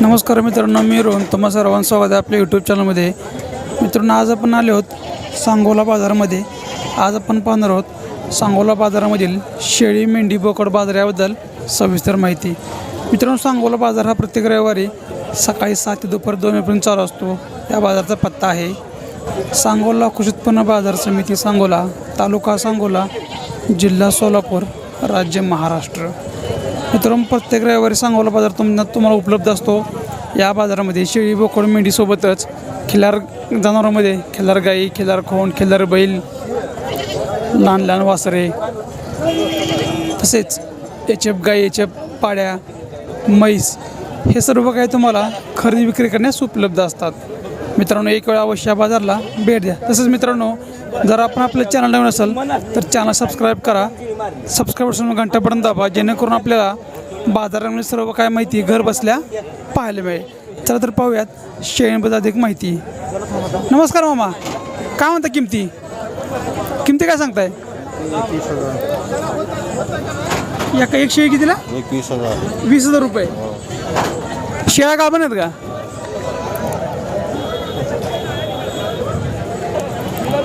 नमस्कार मित्रांनो मी रोहन. तुम्हा सर्वांचं स्वागत आहे आपल्या यूट्यूब चॅनलमध्ये मित्रांनो आज आपण आले आहोत सांगोला बाजारामध्ये. आज आपण पाहणार आहोत सांगोला बाजारामधील शेळी मेंढी बोकड बाजार याबद्दल सविस्तर माहिती. मित्रांनो सांगोला बाजार हा प्रत्येक रविवारी सकाळी सात ते दुपार दोन एप्रिल चालू असतो. या बाजाराचा पत्ता आहे सांगोला कृषी उत्पन्न बाजार समिती सांगोला तालुका सांगोला जिल्हा सोलापूर राज्य महाराष्ट्र. मित्रांनो प्रत्येक रविवारी सांगोला बाजार तुम तुम्हाला उपलब्ध असतो. या बाजारामध्ये शेळी बोकड मेंढीसोबतच खिलार जनावरांमध्ये खिलार गाई खिलार खोंड खिल्लार बैल लहान लहान वासरे. तसेच एचएफ गाई एचएफ पाड्या म्हैस हे सर्व काही तुम्हाला खरेदी विक्री करण्यास उपलब्ध असतात. मित्रांनो एक वेळा अवश्य या बाजारला भेट द्या. तसेच मित्रांनो जर आपण आपल्या चॅनल नवीन असेल तर चॅनल सबस्क्राईब करा. सबस्क्राईब घंटा बटन दाबा जेणेकरून आपल्याला बाजारामध्ये सर्व काय माहिती घर बसल्या पाहायला मिळेल. चला तर पाहूयात शेळीबद्दल अधिक माहिती. नमस्कार मामा. काय म्हणता किमती? किमती काय सांगताय? एका एक शेळी कितीला? वीस हजार रुपये. शेळ्या का आहेत का?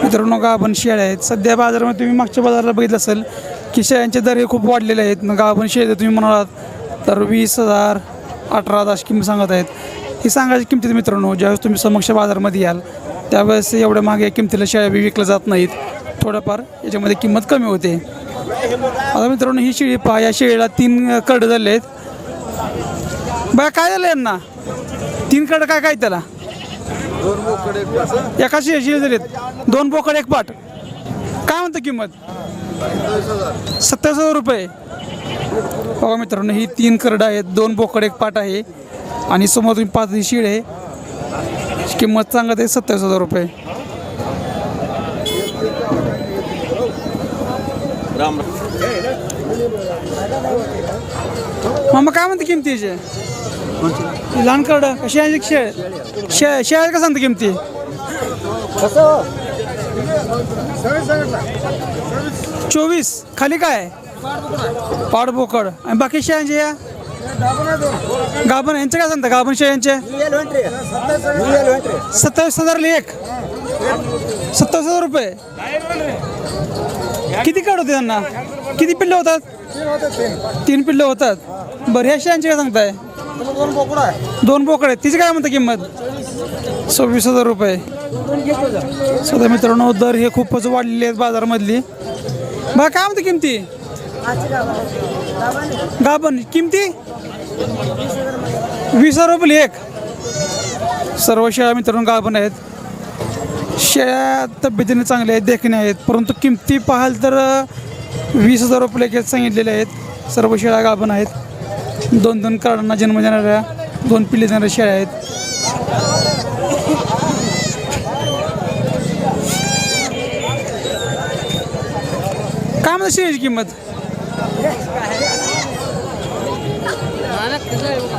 मित्रांनो गाभण शेळ्या आहेत. सध्या बाजारामध्ये तुम्ही मागच्या बाजाराला बघितलं असेल की शेळ्यांचे दर हे खूप वाढलेले आहेत. गाभण शेळ्या तुम्ही म्हणालात तर वीस हजार अठरा हजार अशी किंमत सांगत आहेत. ही सांगायची किमतीत मित्रांनो ज्यावेळेस तुम्ही समक्ष बाजारामध्ये याल त्यावेळेस एवढ्या मागे किमतीला शेळ्या विकल्या जात नाहीत. थोडंफार याच्यामध्ये किंमत कमी होते. आता मित्रांनो ही शेळी पहा या शेळीला तीन कडं झाले आहेत. बघा काय झालं यांना? तीन कडं काय काय त्याला? एका शेळी शेळी आहेत दोन बोकड एक पाट. काय म्हणतं किंमत? सत्तावीस हजार रुपये. बघा मित्रांनो ही तीन करडं आहेत. दोन बोकड एक पाट आहे. आणि समोर तुम्ही पाच ही आहे. किंमत सांगत आहे सत्तावीस हजार रुपये. राम मामा काय म्हणते किमतीचे? लहान करड. कशी आहे? शेळ शे शेळ का सांगते किमती? चोवीस. खाली काय? पाड बोकड आणि बाकी शेळ्यांचे या? गाभण. यांचे काय सांगता? गाभण शेळ्यांचे? सत्तावीस हजार एक. सत्तावीस हजार रुपये. किती काढ होते त्यांना? किती पिल्लं होतात? तीन पिल्लं होतात. बरं ह्या शेळ्यांचे काय सांगताय? दोन बोकड आहेत. तिची काय म्हणता किंमत? सव्वीस हजार रुपये. सध्या मित्रांनो दर हे खूपच वाढलेले आहेत बाजारामधली. बघा काय म्हणते किमती? गाभण किमती? वीस हजार रुपये एक. सर्व शेळ्या मित्रांनो गाभण आहेत. शेळ्या तब्येतीने चांगल्या आहेत देखणे आहेत. परंतु किमती पाहाल तर वीस हजार रुपये लेखे सांगितलेले आहेत. सर्व शेळ्या गाभण आहेत. दोन दोन कार्डांना जन्म देणाऱ्या दोन पिल्ले देणाऱ्या शेळ्या आहेत. काय म्हणते शेळीची किंमत?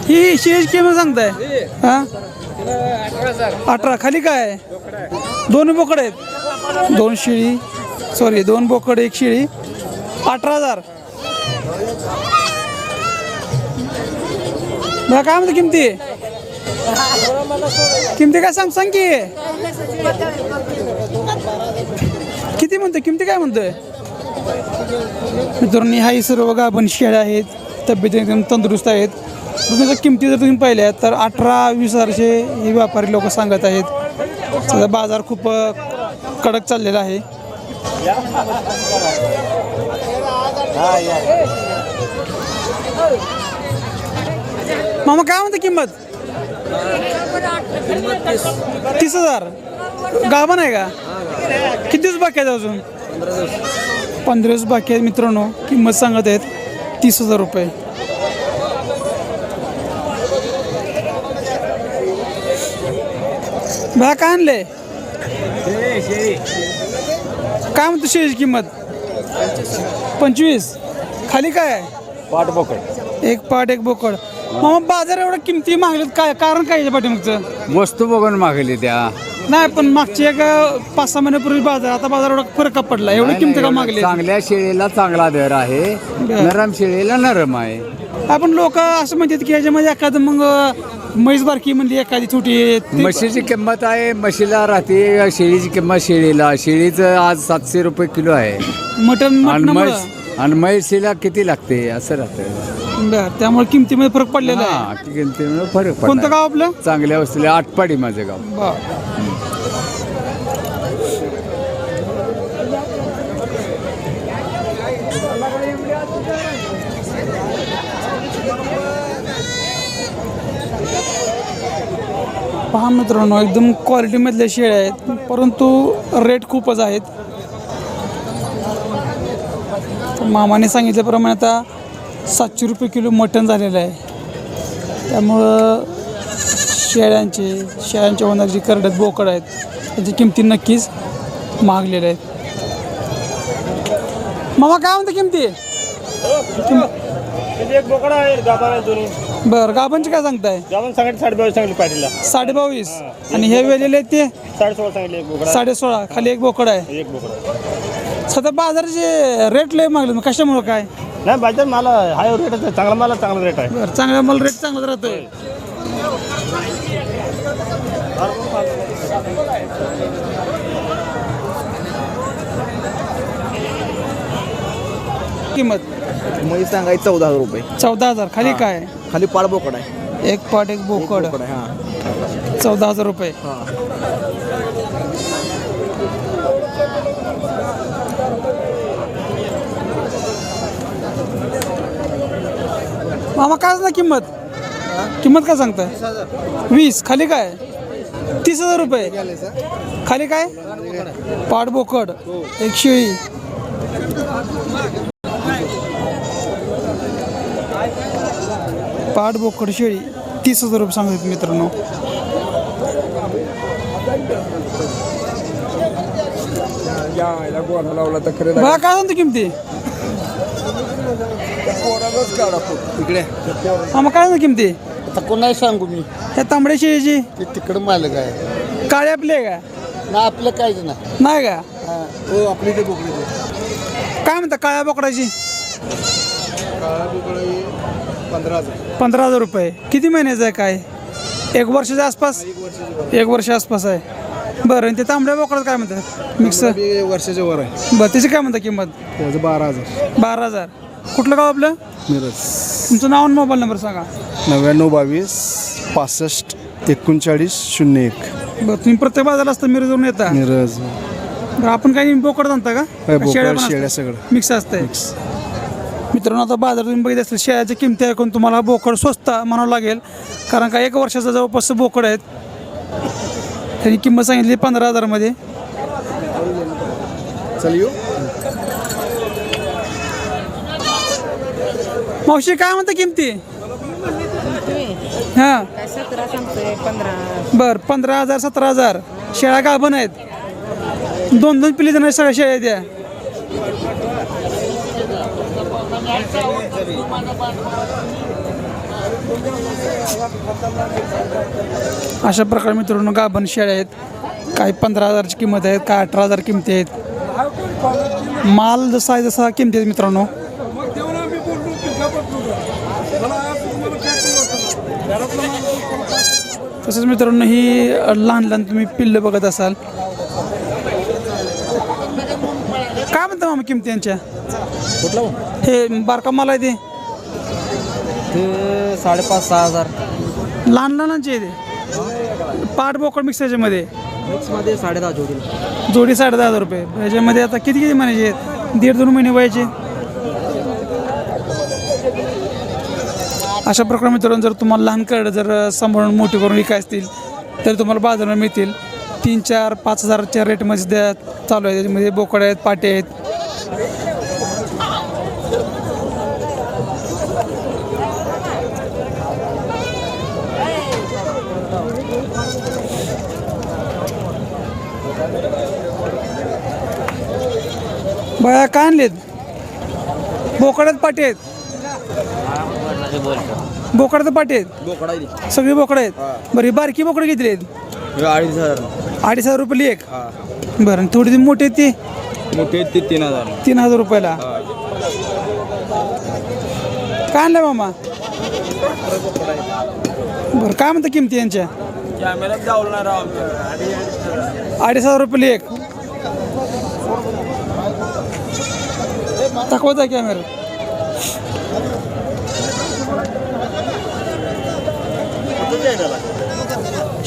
ही शेळीची किंमत सांगताय? हा? अठरा. खाली काय? दोन बोकड आहेत. दोन शेळी सॉरी दोन बोकड एक शेळी. अठरा हजार. बघा काय म्हणते किमती? किमती काय सांग सांग की. किती म्हणतोय? किमती काय म्हणतोय? मित्रांनी हाही सर्व गाभण शेळ्या आहेत. तब्येत एकदम तंदुरुस्त आहेत. त्याच्या किमती जर तुम्ही पाहिल्या तर अठरा वीस हजारचे हे व्यापारी लोक सांगत आहेत. त्याचा बाजार खूप कडक चाललेला आहे. मामा काय म्हणते किंमत? तीस हजार. गाभण आहे का? किती दिवस बाकी आहेत अजून? पंधरा दिवस बाकी आहेत मित्रांनो. किंमत सांगत आहेत तीस हजार रुपये. बघा काय आणले? काय म्हणतो शेळीची किंमत? पंचवीस. खाली काय आहे? पाठ बोकड. एक पाट एक बोकड. मामा बाजार एवढं किमती मागलेत काय? कारण काय याच्या पाठीमागचं? वस्तू बघून मागली त्या. नाही पण मागची एक पाच सहा महिन्यापूर्वी बाजार आता बाजार एवढा फरक का पडला? एवढी किमती का मागली? चांगल्या शेळीला चांगला दर आहे. नरम शेळीला नरम आहे. आपण लोक असं म्हणतात की याच्यामध्ये एखादं मग म्हैस बारकी म्हणली एखादी छोटी ती- म्हशीची किंमत आहे म्हशीला राहते शेळीची किंमत शेळीला. शेळीचं आज सातशे रुपये किलो आहे. मटण आणि मटणामुळं म्हैस आणि म्हैशीला किती लागते? असं राहतं. बरं त्यामुळे किमतीमध्ये फरक पडलेला आहे. हा किमतीमुळे फरक कोणतं गाव आपलं? चांगल्या वस्तूला आटपाडी माझं गाव. बर. पहा मित्रांनो एकदम क्वालिटीमधल्या शेळ्या आहेत परंतु रेट खूपच आहेत. मामाने सांगितल्याप्रमाणे आता सातशे रुपये किलो मटण झालेलं आहे. त्यामुळं शेळ्यांचे शेळ्यांच्या होणारी जी करडत बोकड आहेत त्याची किमती नक्कीच महागलेल्या आहेत. मामा काय म्हणते किमती? बरं गाभांची काय सांगताय? साडे बावीस आणि हे वेलेले आहेत ते? साडे सोळा खाली एक बोकड आहे. सध्या बाजाराचे रेट लय मागले मग कशामुळं काय? नाही बाजार मला हाय रेट आहे चांगला मला चांगला रेट आहे. बरं चांगला मला रेट चांगलाच राहतोय. किंमत? म्हैस सांगायची चौदा हजार रुपये. चौदा हजार खाली काय? खाली पाळ बोकड आहे. एक पाट एक बोकड. बोकड आहे हा. चौदा हजार रुपये. मामा काय ना किंमत? किंमत काय सांगताय? वीस खाली काय? तीस हजार रुपये. खाली काय? पाट बोकड. एक शेळी पाट बोकड शेळी. तीस हजार रुपये सांगतात मित्रांनो. लावला तर खरे काय तिकडे मामा काय सांगतो किमती? आता कोणाला सांगू मी? ह्या तांबड्या शेळीची. ते तिकडं मालक आहे. काळे आपले आहे का? ना आपलं काहीच ना नाही का? हो. आपली ते बोकडी काय म्हणता काळ्या बोकडाची? पंधरा हजार. पंधरा हजार रुपये. किती महिन्याचं आहे काय? एक वर्षाच्या आसपास? एक वर्षा आसपास आहे. बरं आणि ते तांबड्या बोकडात काय म्हणतात? मिक्स वर्षाच्या वर आहे. बरं त्याची काय म्हणता किंमत? त्याचं बारा हजार. बारा हजार. कुठलं गाव आपलं? मिरज. तुमचं नाव आणि मोबाईल नंबर सांगा. नव्याण्णव बावीस पासष्ट एकोणचाळीस शून्य एक. बरं तुम्ही प्रत्येक बाजारला असता मिरजवरून येता? मिरज. बरं आपण काही बोकड आणता का? काय शेळ्या बोकड शेळ्या? सगळं. मिक्स असतंय. मित्रांनो आता बाजार तुम्ही बघितलं असेल शेळ्याच्या किमती ऐकून तुम्हाला बोकड स्वस्त म्हणावं लागेल. कारण का एक वर्षाचा जवळपास बोकड आहेत. त्यांनी किंमत सांगितली पंधरा हजारामध्ये. चल येऊ. मावशी काय म्हणता किमती? हां. सतरा सांगतोय पंधरा बर पंधरा हजार सतरा हजार. शेळ्या गाभण आहेत? दोन दोन पिली जण सगळ्या शेळ्या द्या अशा प्रकारे मित्रांनो गाभण शेळ्या आहेत. काही पंधरा हजारची किंमत आहेत काही अठरा हजार किमती आहेत. माल जसा आहे जसा किमती आहेत मित्रांनो. तसंच मित्रांनो ही लहान लहान तुम्ही पिल्लं बघत असाल. काय म्हणता मामा किमती यांच्या? हे बारका माल आहे ते. ते साडेपाच सहा हजार. लहान लहानांचे आहे ते. पाट बोकड मिक्स याच्यामध्ये. मिक्समध्ये साडे दहा जोडीला. जोडी साडे दहा हजार रुपये. याच्यामध्ये आता किती किती महिन्याचे आहेत दीड दोन महिने वयाचे. अशा प्रकारे मित्रांनो जर तुम्हाला लहान करड जर सांभाळून मोठी करून विकाय असतील तर तुम्हाला बाजारात मिळतील. तीन चार पाच हजारच्या रेटमध्ये द्या चालू आहे. त्याच्यामध्ये बोकडे आहेत पाटे आहेत. बाया काय आणलेत? बोकडात पाटे आहेत. बोकडात पाटे आहेत? सगळी बोकडं आहेत? बरं ही बारकी बोकडं किती आहेत? अडीच हजार. अडीच हजार रुपये एक? बरं आणि थोडी ती मोठी आहेत ती? मोठे ते तीन हजार. तीन हजार रुपयाला? काय आणलं मामा? बरं काय म्हणता किमती यांच्या? अडीच हजार रुपये एक. दाखवत आहे कॅमेरा.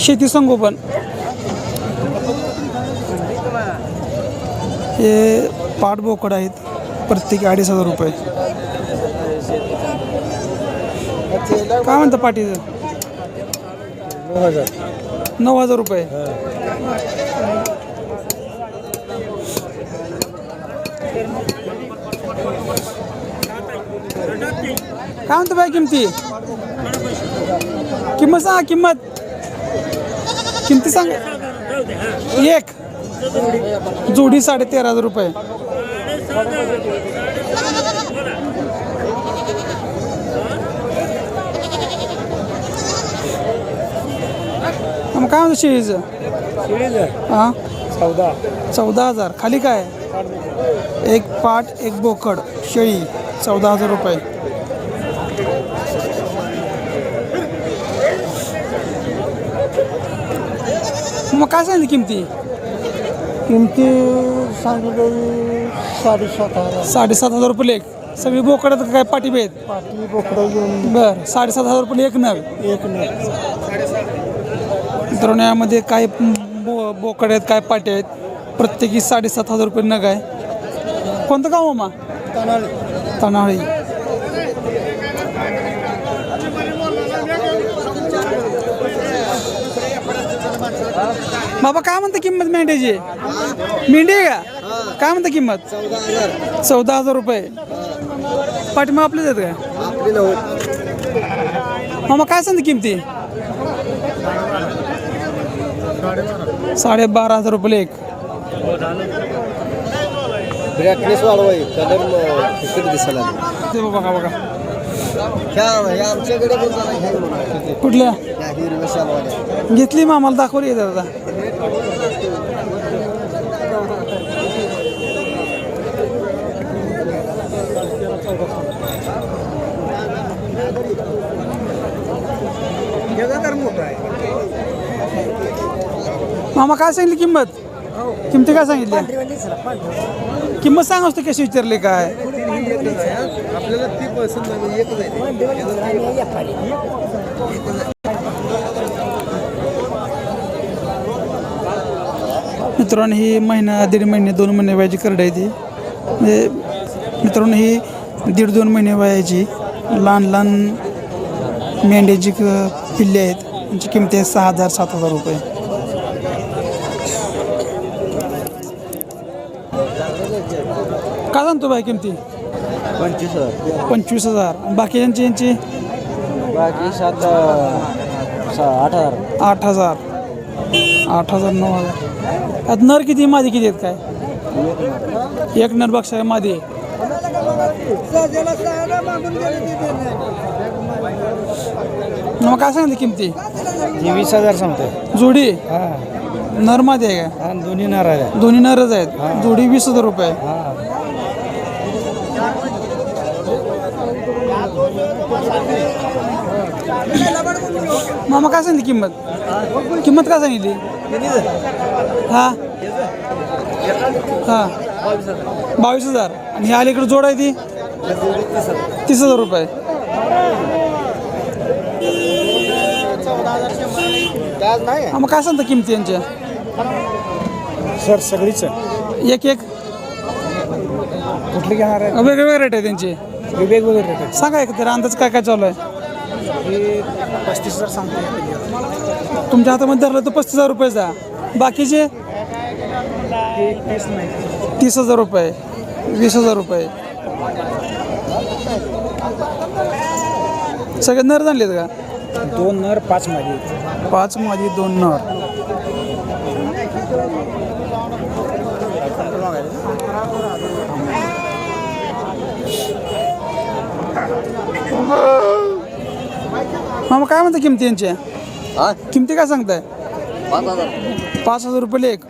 शेती संगोपन. हे पाठबोकड आहेत. प्रत्येकी अडीच हजार रुपये. काय म्हणतं पाटीचं नऊ हजार रुपये. काय म्हणतं बाय किमती? किंमत सांगा किंमत. किमती सांग. एक. जोडी साडे तेरा हजार रुपये. मग काय म्हणतो शेळीचं हां? चौदा. चौदा हजार. खाली काय? एक पाट एक बोकड. शेळी. चौदा हजार रुपये. मग काय सांगितली किमती? किमती सांगितली साडेसात हजार. साडेसात हजार रुपये लेख. सगळी बोकडं काय पाठी आहेत पाठी बोकडं घेऊन. बरं साडेसात हजार रुपये एक नग. एक नाही मित्रांनो यामध्ये काय बो बोकड आहेत काय पाटे आहेत? प्रत्येकी साडेसात हजार रुपये नग आहे. कोणतं गाव मामा तनाळी. बाबा काय म्हणता किंमत मेंढ्याची मेंढी आहे का? काय म्हणता किंमत? चौदा हजार रुपये. पाठीमा आपलेच आहेत का? मामा काय सांगते किमती? साडे बारा हजार रुपये एक. ब्रॅकनेस वाढवाय कलर तिकीट दिसायला ते बघा बघा. ह्या ह्या आमच्याकडे पण जरा घ्या म्हणा. कुठल्या? ह्या हिरव्या शालवाल्या घेतली मग आम्हाला दाखवली येत आता मामा काय सांगितली किंमत? किमती काय सांगितली किंमत सांग असतो कशी विचारली काय? आपल्याला ती पसंत नाही एकच मित्रांनो ही महिना दीड महिने दोन महिने वयाची करड आहे ती. म्हणजे मित्रांनो ही दीड दोन महिने वयाची लहान लहान मेंढ्याची क- पिल्ले आहेत. त्यांची किंमत आहे सहा हजार सात हजार रुपये. काय सांगतो बाय किमती? पंचवीस हजार. पंचवीस हजार बाकी यांची यांची? बाकी सात आठ हजार. आठ हजार. आठ हजार नऊ हजार. यात नर किती मादी किती आहेत काय? एक नर बक्षा आहे मादी. मग काय सांगितली किमती? वीस हजार सांगतोय. जोडी? नर मादी आहे का? दोन्ही नारळ आहे दोन्ही नरच आहेत. जोडी वीस हजार रुपये. मामा काय सांगितली किंमत? किंमत काय सांगितली? हा? हा. बावीस हजार. आणि ही अलीकडे जोड आहे ती? तीस हजार रुपये. हा, मग काय सांगता किमती यांच्या? सर सगळीच एक एक. कुठली घेणार आहे? वेगवेगळे रेट आहे त्यांचे. वेगवेगळे रेट आहेत. सांगा एक तरी अंदाज काय काय चालू आहे? हे पस्तीस हजार सांगतो. तुमच्या हातामध्ये धरलं तर पस्तीस हजार रुपयेचा बाकीचे? तीस हजार रुपये. वीस हजार रुपये. सगळे नर झालेत का? दोन नर पाच मध्ये पाच मध्ये दोन नर. मामा काय म्हणता किमती यांच्या? किमती काय सांगताय? पाच हजार. पाच हजार रुपये लेख.